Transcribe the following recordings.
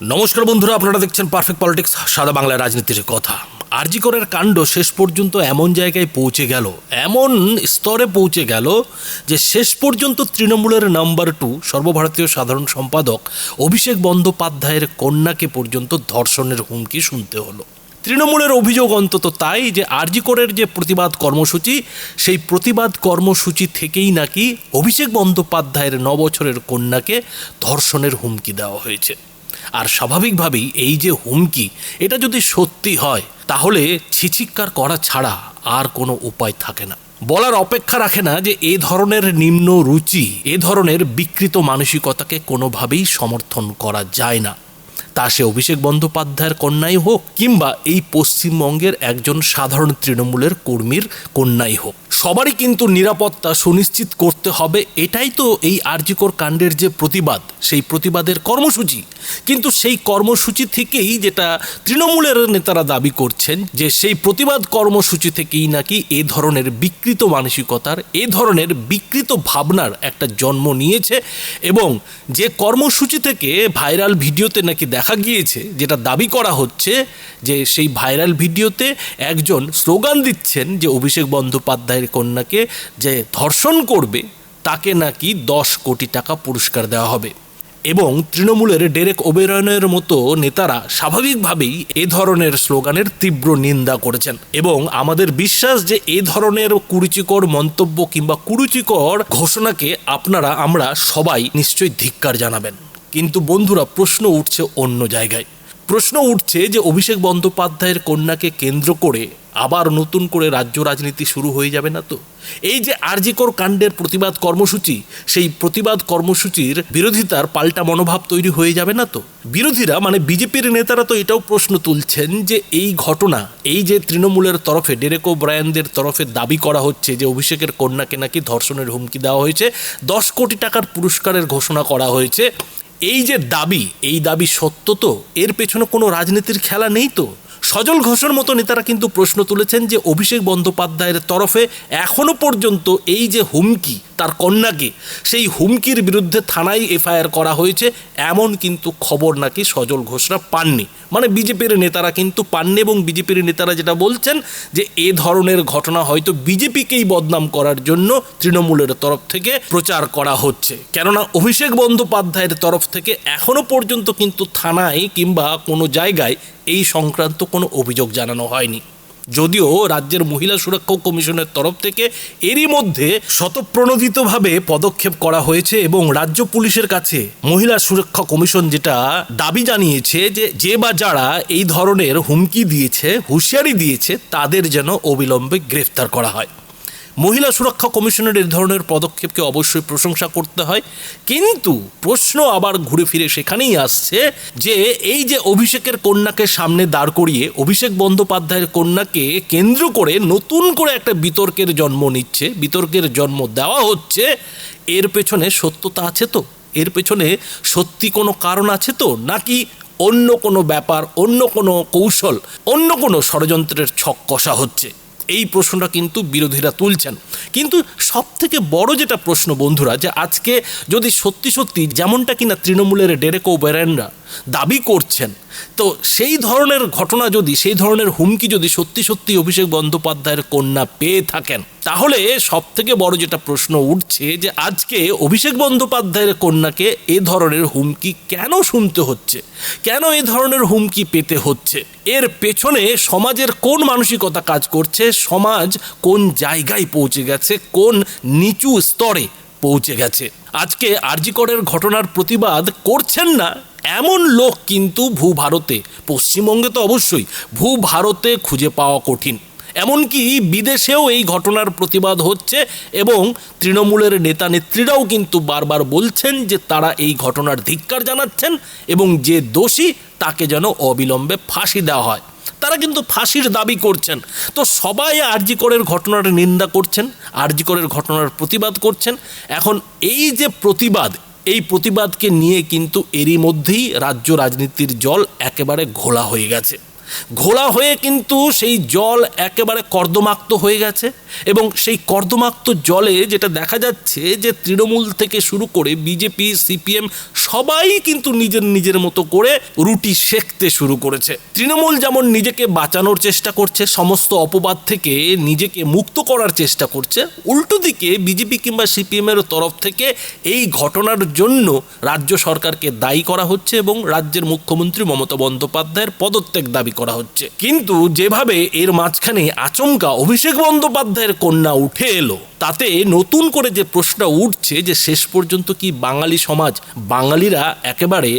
নমস্কার বন্ধুরা, আপনারা দেখছেন পারফেক্ট পলিটিক্স সাদা বাংলায় রাজনীতির কথা। আরজিকরের কাণ্ড শেষ পর্যন্ত এমন জায়গায় পৌঁছে গেল, এমন স্তরে পৌঁছে গেল যে শেষ পর্যন্ত তৃণমূলের নাম্বার টু, সর্বভারতীয় সাধারণ সম্পাদক অভিষেক বন্দ্যোপাধ্যায়ের কন্যাকে পর্যন্ত ধর্ষণের হুমকি শুনতে হলো। তৃণমূলের অভিযোগ অন্তত তাই যে আরজিকরের যে প্রতিবাদ কর্মসূচি, সেই প্রতিবাদ কর্মসূচি থেকেই নাকি অভিষেক বন্দ্যোপাধ্যায়ের ন বছরের কন্যাকে ধর্ষণের হুমকি দেওয়া হয়েছে। আর স্বাভাবিকভাবেই এই যে হুমকি, এটা যদি সত্যি হয়, তাহলে ছিচিক্কার করা ছাড়া আর কোনো উপায় থাকে না। বলার অপেক্ষা রাখে না যে এ ধরনের নিম্ন রুচি, এ ধরনের বিকৃত মানসিকতাকে কোনোভাবেই সমর্থন করা যায় না। তা সে অভিষেক বন্দ্যোপাধ্যায়ের কন্যাই হোক কিংবা এই পশ্চিমবঙ্গের একজন সাধারণ তৃণমূলের কর্মীর কন্যাই হোক। সবারই কিন্তু নিরাপত্তা সুনিশ্চিত করতে হবে, এটাই তো এই আরজিকর কাণ্ডের যে প্রতিবাদ, সেই প্রতিবাদের কর্মসূচি। কিন্তু সেই কর্মসূচি থেকেই যেটা তৃণমূলের নেতারা দাবি করছেন যে সেই প্রতিবাদ কর্মসূচি থেকেই নাকি এ ধরনের বিকৃত মানসিকতার, এ ধরনের বিকৃত ভাবনার একটা জন্ম নিয়েছে এবং যে কর্মসূচি থেকে ভাইরাল ভিডিওতে নাকি দেখা গিয়েছে, যেটা দাবি করা হচ্ছে যে সেই ভাইরাল ভিডিওতে একজন স্লোগান দিচ্ছেন যে অভিষেক বন্দ্যোপাধ্যায়ের কন্যাকে যে ধর্ষণ করবে, তাকে নাকি দশ কোটি টাকা পুরস্কার দেওয়া হবে। এবং তৃণমূলের ডেরেক ওবেরয়নের মতো নেতারা স্বাভাবিকভাবেই এ ধরনের স্লোগানের তীব্র নিন্দা করেছেন। এবং আমাদের বিশ্বাস যে এ ধরনের কুরুচিকর মন্তব্য কিংবা কুরুচিকর ঘোষণাকে আপনারা, আমরা সবাই নিশ্চয়ই ধিক্কার জানাবেন। কিন্তু বন্ধুরা, প্রশ্ন উঠছে অন্য জায়গায়। প্রশ্ন উঠছে যে অভিষেক বন্দ্যোপাধ্যায়ের কন্যাকে কেন্দ্র করে আবার নতুন করে রাজ্য রাজনীতি শুরু হয়ে যাবে না তো? এই যে আরজিকর কাণ্ডের প্রতিবাদ কর্মসূচি, সেই প্রতিবাদ কর্মসূচির বিরোধিতার পাল্টা মনোভাব তৈরি হয়ে যাবে না তো? বিরোধীরা মানে বিজেপির নেতারা তো এটাও প্রশ্ন তুলছেন যে এই ঘটনা, এই যে তৃণমূলের তরফে, ডেরেকো ব্রায়ানদের তরফে দাবি করা হচ্ছে যে অভিষেকের কন্যাকে নাকি ধর্ষণের হুমকি দেওয়া হয়েছে, দশ কোটি টাকার পুরস্কারের ঘোষণা করা হয়েছে এই যে দাবি এই দাবি সত্য তো? এর পেছনে কোনো রাজনীতির খেলা নেই তো? সজল ঘোষের মতো নেতারা কিন্তু প্রশ্ন তুলেছেন যে অভিষেক বন্দ্যোপাধ্যায়ের তরফে এখনও পর্যন্ত এই যে হুমকি, তার কন্যাকে, সেই হুমকির বিরুদ্ধে থানায় এফআইআর করা হয়েছে, এমন কিন্তু খবর নাকি সজল ঘোষরা পাননি। মানে বিজেপির নেতারা কিন্তু পাননি এবং বিজেপির নেতারা যেটা বলছেন যে এ ধরনের ঘটনা হয়তো বিজেপিকেই বদনাম করার জন্য তৃণমূলের তরফ থেকে প্রচার করা হচ্ছে। কেননা অভিষেক বন্দ্যোপাধ্যায়ের তরফ থেকে এখনও পর্যন্ত কিন্তু থানায় কিংবা কোনো জায়গায় এই সংক্রান্ত কোনো অভিযোগ জানানো হয়নি। যদিও রাজ্যের মহিলা সুরক্ষা কমিশনের তরফ থেকে এরই মধ্যে শতপ্রণোদিতভাবে পদক্ষেপ করা হয়েছে এবং রাজ্য পুলিশের কাছে মহিলা সুরক্ষা কমিশন যেটা দাবি জানিয়েছে যে যে বা যারা এই ধরনের হুমকি দিয়েছে, হুঁশিয়ারি দিয়েছে, তাদের যেন অবিলম্বে গ্রেফতার করা হয়। মহিলা সুরক্ষা কমিশনের এই ধরনের পদক্ষেপকে অবশ্যই প্রশংসা করতে হয়। কিন্তু প্রশ্ন আবার ঘুরে ফিরে সেখানেই আসছে যে, এই যে অভিষেকের কন্যাকে সামনে দাঁড় করিয়ে অভিষেক বন্দ্যোপাধ্যায়ের কন্যাকে কেন্দ্র করে নতুন করে একটা বিতর্কের জন্ম নিচ্ছে, বিতর্কের জন্ম দেওয়া হচ্ছে, এর পেছনে সত্যতা আছে তো? এর পেছনে সত্যি কোনো কারণ আছে তো? নাকি অন্য কোনো ব্যাপার, অন্য কোনো কৌশল, অন্য কোনো ষড়যন্ত্রের ছক কষা হচ্ছে? এই প্রশ্নটা কিন্তু বিরোধীরা তুলছেন। কিন্তু সব থেকে বড় যেটা প্রশ্ন বন্ধুরা, যে আজকে যদি সত্যি সত্যি যেমনটা কিনা তৃণমূলের ডেরেকো বেরেনরা দাবি করছেন। তো সেই ধরনের ঘটনা যদি, সেই ধরনের হুমকি যদি সত্যি সত্যি অভিষেক বন্দ্যোপাধ্যায়ের কন্যা পেয়ে থাকেন, তাহলে সব থেকে বড় যেটা প্রশ্ন উঠছে যে আজকে অভিষেক বন্দ্যোপাধ্যায়ের কন্যাকে এ ধরনের হুমকি কেন শুনতে হচ্ছে? কেন এ ধরনের হুমকি পেতে হচ্ছে? এর পেছনে সমাজের কোন মানসিকতা কাজ করছে? সমাজ কোন জায়গায় পৌঁছে গেছে? কোন নিচু স্তরে পৌঁছে গেছে? আজকে আরজিকরের ঘটনার প্রতিবাদ করছেন না এমন লোক কিন্তু ভূ ভারতে পশ্চিমবঙ্গে তো অবশ্যই ভূ ভারতে খুঁজে পাওয়া কঠিন। এমনকি বিদেশেও এই ঘটনার প্রতিবাদ হচ্ছে এবং তৃণমূলের নেতা নেত্রীরাও কিন্তু বারবার বলছেন যে তারা এই ঘটনার ধিক্কার জানাচ্ছেন এবং যে দোষী তাকে যেন অবিলম্বে ফাঁসি দেওয়া হয়। তারা কিন্তু ফাঁসির দাবি করছেন। তো সবাই আরজিকরের ঘটনার নিন্দা করছেন আরজিকরের ঘটনার প্রতিবাদ করছেন। এখন এই যে প্রতিবাদ এই প্রতিবাদকে নিয়ে কিন্তু এরই মধ্যেই রাজ্য রাজনীতির জল একেবারে ঘোলা হয়ে গেছে। ঘোলা হয়ে কিন্তু সেই জল একেবারে কর্দমাক্ত হয়ে গেছে এবং সেই কর্দমাক্ত জলে যেটা দেখা যাচ্ছে যে তৃণমূল থেকে শুরু করে বিজেপি, সিপিএম সবাই কিন্তু নিজের নিজের মতো করে রুটি সেঁকতে শুরু করেছে। তৃণমূল যেমন নিজেকে বাঁচানোর চেষ্টা করছে, সমস্ত অপবাদ থেকে নিজেকে মুক্ত করার চেষ্টা করছে, উল্টো দিকে বিজেপি কিংবা সিপিএমের তরফ থেকে এই ঘটনার জন্য রাজ্য সরকারকে দায়ী করা হচ্ছে এবং রাজ্যের মুখ্যমন্ত্রী মমতা বন্দ্যোপাধ্যায়ের পদত্যাগ দাবি করা হচ্ছে। কিন্তু যেভাবে এর মাঝখানে আচমকা অভিষেক বন্দ্যোপাধ্যায়ের কন্যা উঠে এলো, তাতে নতুন করে যে প্রশ্ন উঠছে যে শেষ পর্যন্ত কি বাঙালি সমাজ, বাঙালিরা একেবারে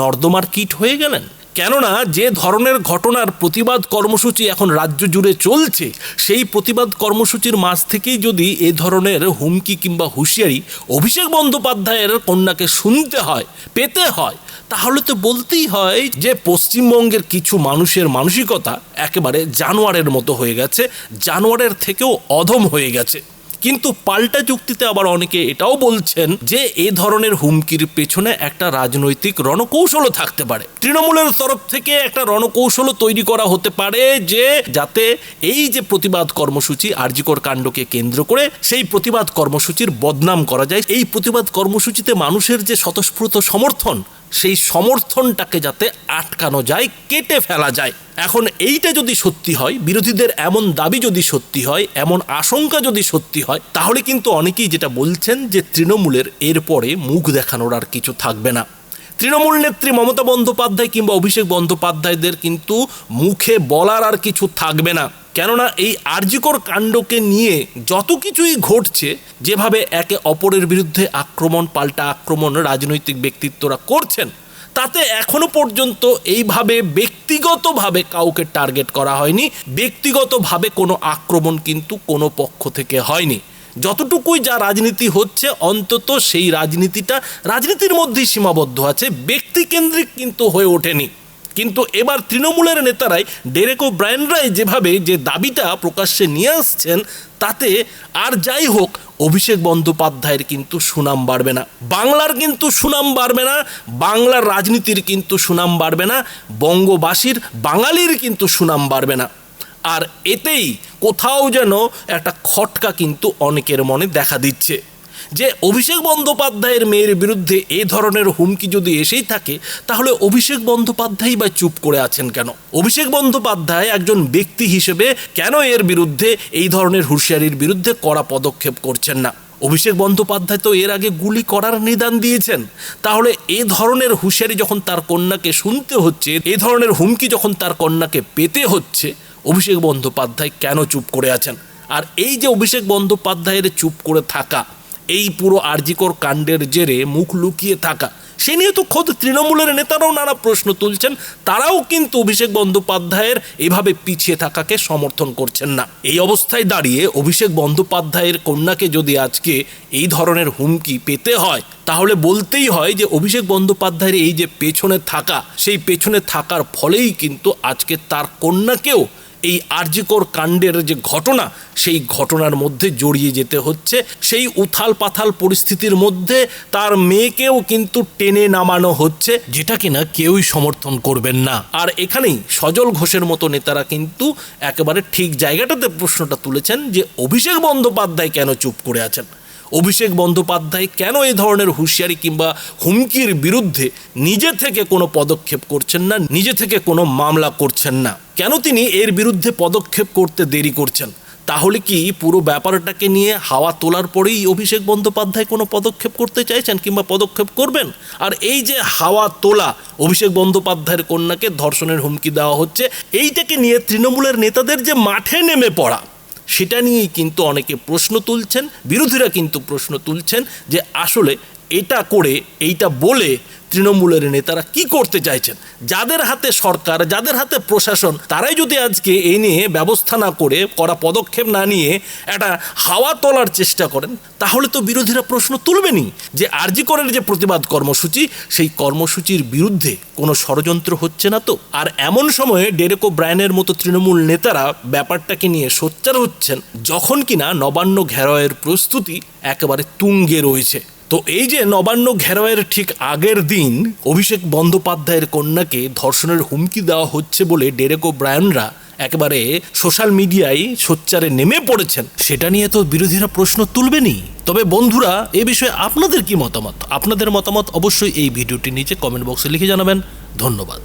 নর্দমার কীট হয়ে গেলেন? কেননা যে ধরনের ঘটনার প্রতিবাদ কর্মসূচি এখন রাজ্য জুড়ে চলছে, সেই প্রতিবাদ কর্মসূচির মাঝ থেকেই যদি এ ধরনের হুমকি কিংবা হুঁশিয়ারি অভিষেক বন্দ্যোপাধ্যায়ের কন্যাকে শুনতে হয়, পেতে হয়, তাহলে তো বলতেই হয় যে পশ্চিমবঙ্গের কিছু মানুষের মানসিকতা একেবারে জানোয়ারের মতো হয়ে গেছে, জানোয়ারের থেকেও অধম হয়ে গেছে। কিন্তু পাল্টা যুক্তিতে আবার অনেকে এটাও বলছেন যে এ ধরনের হুমকির পেছনে একটা রাজনৈতিক রণকৌশলও থাকতে পারে। তৃণমূলের তরফ থেকে একটা রণকৌশলও তৈরি করা হতে পারে যে, যাতে এই যে প্রতিবাদ কর্মসূচি আরজিকর কাণ্ডকে কেন্দ্র করে সেই প্রতিবাদ কর্মসূচির বদনাম করা যায়। এই প্রতিবাদ কর্মসূচিতে মানুষের যে স্বতঃস্ফূর্ত সমর্থন সেই সমর্থনটাকে যাতে আটকানো যায়, কেটে ফেলা যায়। এখন এইটা যদি সত্যি হয়, বিরোধীদের এমন দাবি যদি সত্যি হয়, এমন আশঙ্কা যদি সত্যি হয়, তাহলে কিন্তু অনেকেই যেটা বলছেন যে তৃণমূলের এরপরে মুখ দেখানোর আর কিছু থাকবে না। তৃণমূল নেত্রী মমতা বন্দ্যোপাধ্যায় কিংবা অভিষেক বন্দ্যোপাধ্যায়দের কিন্তু মুখে বলার আর কিছু থাকবে না। কেননা এই আর্যিকর কাণ্ডকে নিয়ে যত কিছুই ঘটছে, যেভাবে একে অপরের বিরুদ্ধে আক্রমণ, পাল্টা আক্রমণ, রাজনৈতিক ব্যক্তিত্বরা করছেন, তাতে এখনও পর্যন্ত এইভাবে ব্যক্তিগতভাবে কাউকে টার্গেট করা হয়নি। ব্যক্তিগতভাবে কোনো আক্রমণ কিন্তু কোনো পক্ষ থেকে হয়নি। যতটুকুই যা রাজনীতি হচ্ছে, অন্তত সেই রাজনীতিটা রাজনীতির মধ্যেই সীমাবদ্ধ আছে, ব্যক্তিকেন্দ্রিক কিন্তু হয়ে ওঠেনি। কিন্তু এবার তৃণমূলের নেতারাই ডেরেক ও ব্রায়নরাই যেভাবে যে দাবিটা প্রকাশ্যে নিয়ে আসছেন, তাতে আর যাই হোক, অভিষেক বন্দ্যোপাধ্যায়ের কিন্তু সুনাম বাড়বে না। বাংলার কিন্তু সুনাম বাড়বে না, বাংলার রাজনীতির কিন্তু সুনাম বাড়বে না, বঙ্গবাসীর, বাঙালির কিন্তু সুনাম বাড়বে না। আর এতেই কোথাও যেন একটা খটকা কিন্তু অনেকের মনে দেখা দিচ্ছে। যে অভিষেক বন্দ্যোপাধ্যায়ের মেয়ের বিরুদ্ধে এই ধরনের হুমকি যদি এসেই থাকে, তাহলে অভিষেক বন্দ্যোপাধ্যায় বা চুপ করে আছেন কেন? অভিষেক বন্দ্যোপাধ্যায় একজন ব্যক্তি হিসেবে কেন এর বিরুদ্ধে এই ধরনের হুঁশিয়ারির বিরুদ্ধে কড়া পদক্ষেপ করছেন না? অভিষেক বন্দ্যোপাধ্যায় তো এর আগে গুলি করার নিদান দিয়েছেন। তাহলে এ ধরনের হুঁশিয়ারি যখন তার কন্যাকে শুনতে হচ্ছে, এ ধরনের হুমকি যখন তার কন্যাকে পেতে হচ্ছে, অভিষেক বন্দ্যোপাধ্যায় কেন চুপ করে আছেন? আর এই যে অভিষেক বন্দ্যোপাধ্যায়ের চুপ করে থাকা এই পুরো আরজিকর কাণ্ডের জেরে মুখ লুকিয়ে থাকা। সে নিয়ে তো খোদ তৃণমূলের নেতারাও নানা প্রশ্ন তুলছেন, তারাও কিন্তু অভিষেক বন্দ্যোপাধ্যায়ের এভাবে পিছিয়ে থাকাকে সমর্থন করছেন না। এই অবস্থায় দাঁড়িয়ে অভিষেক বন্দ্যোপাধ্যায়ের কন্যাকে যদি আজকে এই ধরনের হুমকি পেতে হয়, তাহলে বলতেই হয় যে অভিষেক বন্দ্যোপাধ্যায়ের এই যে পেছনে থাকা, সেই পেছনে থাকার ফলেই কিন্তু আজকে তার কন্যাকেও এই আর্যিকর কাণ্ডের যে ঘটনা, সেই ঘটনার মধ্যে জড়িয়ে যেতে হচ্ছে। সেই উথাল পাথাল পরিস্থিতির মধ্যে তার মেয়েকেও কিন্তু টেনে নামানো হচ্ছে, যেটা কিনা কেউই সমর্থন করবেন না। আর এখানেই সজল ঘোষের মতো নেতারা কিন্তু একেবারে ঠিক জায়গাটাতে প্রশ্নটা তুলেছেন যে, অভিষেক বন্দ্যোপাধ্যায় কেন চুপ করে আছেন? অভিষেক বন্দ্যোপাধ্যায় কেন এই ধরনের হুঁশিয়ারি কিংবা হুমকির বিরুদ্ধে নিজে থেকে কোনো পদক্ষেপ করছেন না, নিজে থেকে কোনো মামলা করছেন না? কেন তিনি এর বিরুদ্ধে পদক্ষেপ করতে দেরি করছেন? তাহলে কি পুরো ব্যাপারটাকে নিয়ে হাওয়া তোলার পরেই অভিষেক বন্দ্যোপাধ্যায় কোনো পদক্ষেপ করতে চাইছেন কিংবা পদক্ষেপ করবেন? আর এই যে হাওয়া তোলা, অভিষেক বন্দ্যোপাধ্যায়ের কন্যাকে ধর্ষণের হুমকি দেওয়া হচ্ছে, এইটাকে নিয়ে তৃণমূলের নেতাদের যে মাঠে নেমে পড়া সেটা নিয়েই কিন্তু অনেকে প্রশ্ন তুলছেন বিরোধীরা কিন্তু প্রশ্ন তুলছেন যে আসলে এটা করে, এইটা বলে তৃণমূলের নেতারা কি করতে চাইছেন? যাদের হাতে সরকার, যাদের হাতে প্রশাসন, তারাই যদি আজকে এই নিয়ে ব্যবস্থা না করে, করা পদক্ষেপ না নিয়ে একটা হাওয়া তোলার চেষ্টা করেন, তাহলে তো বিরোধীরা প্রশ্ন তুলবেনই যে আরজিকরের যে প্রতিবাদ কর্মসূচি, সেই কর্মসূচির বিরুদ্ধে কোনো ষড়যন্ত্র হচ্ছে না তো? আর এমন সময়ে ডেরেকো ব্রায়নের মতো তৃণমূল নেতারা ব্যাপারটাকে নিয়ে সোচ্চার হচ্ছেন, যখন কিনা নবান্ন ঘেরাওয়ের প্রস্তুতি একেবারে তুঙ্গে রয়েছে। তো এই যে নবান্ন ঘেরাওয়ের ঠিক আগের দিন অভিষেক বন্দ্যোপাধ্যায়ের কন্যাকে ধর্ষণের হুমকি দেওয়া হচ্ছে বলে ডেরেকো ব্রায়ানরা একেবারে সোশ্যাল মিডিয়ায় সোচ্চারে নেমে পড়েছেন। সেটা নিয়ে তো বিরোধীরা প্রশ্ন তুলবেনি তবে বন্ধুরা, এ বিষয়ে আপনাদের কি মতামত? আপনাদের মতামত অবশ্যই এই ভিডিওটি নিচে কমেন্ট বক্সে লিখে জানাবেন। ধন্যবাদ।